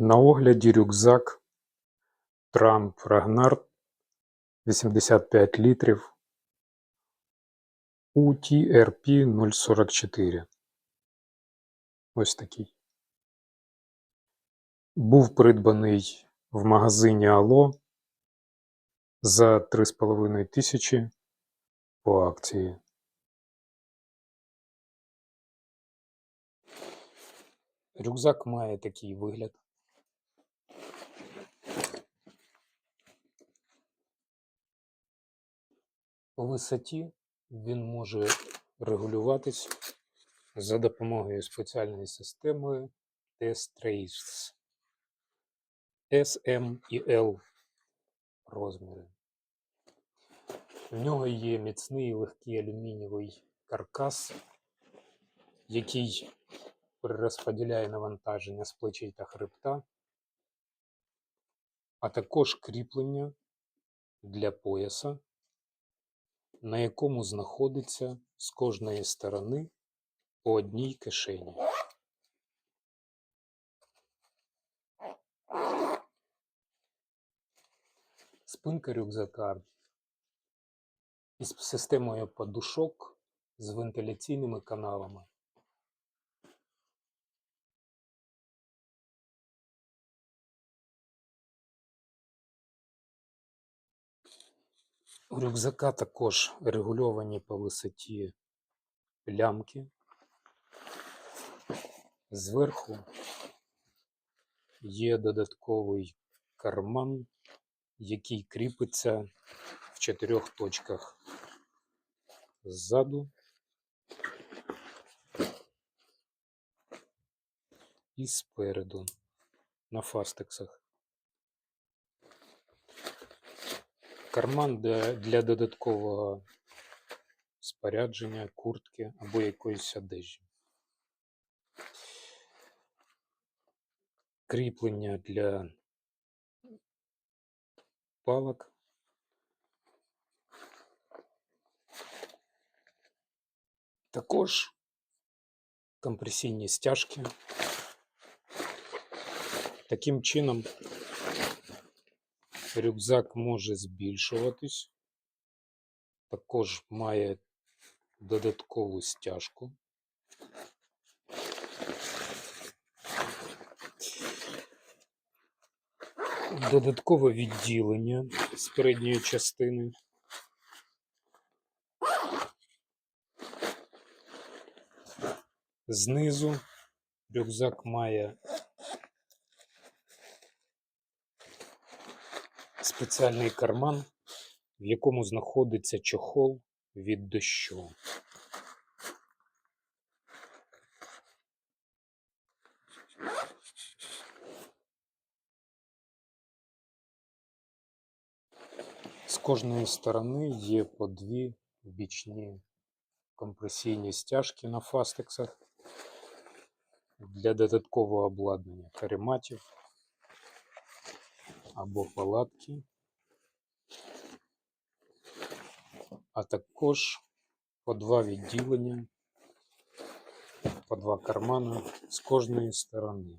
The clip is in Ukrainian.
На огляді рюкзак Трамп Рагнар 85 літрів UTRP 044. Ось такий. Був придбаний в магазині Ало за 3,5 тисячі по акції. Рюкзак має такий вигляд. По висоті він може регулюватись за допомогою спеціальної системи T-Trace S, M і L розміри. У нього є міцний легкий алюмінієвий каркас, який перерозподіляє навантаження з плечей та хребта, а також кріплення для пояса, на якому знаходиться з кожної сторони по одній кишені. Спинка рюкзака із системою подушок з вентиляційними каналами. У рюкзака також регульовані по висоті лямки. Зверху є додатковий карман, який кріпиться в чотирьох точках ззаду і спереду на фастексах. Карман для, для додаткового спорядження, куртки або якоїсь одежі. Кріплення для палок. Також компресійні стяжки. Таким чином рюкзак може збільшуватись, також має додаткову стяжку. Додаткове відділення з передньої частини. Знизу рюкзак має спеціальний карман, в якому знаходиться чохол від дощу. З кожної сторони є по дві бічні компресійні стяжки на фастексах для додаткового обладнання карематів або палатки, а також по два відділення, по два кармани з кожної сторони.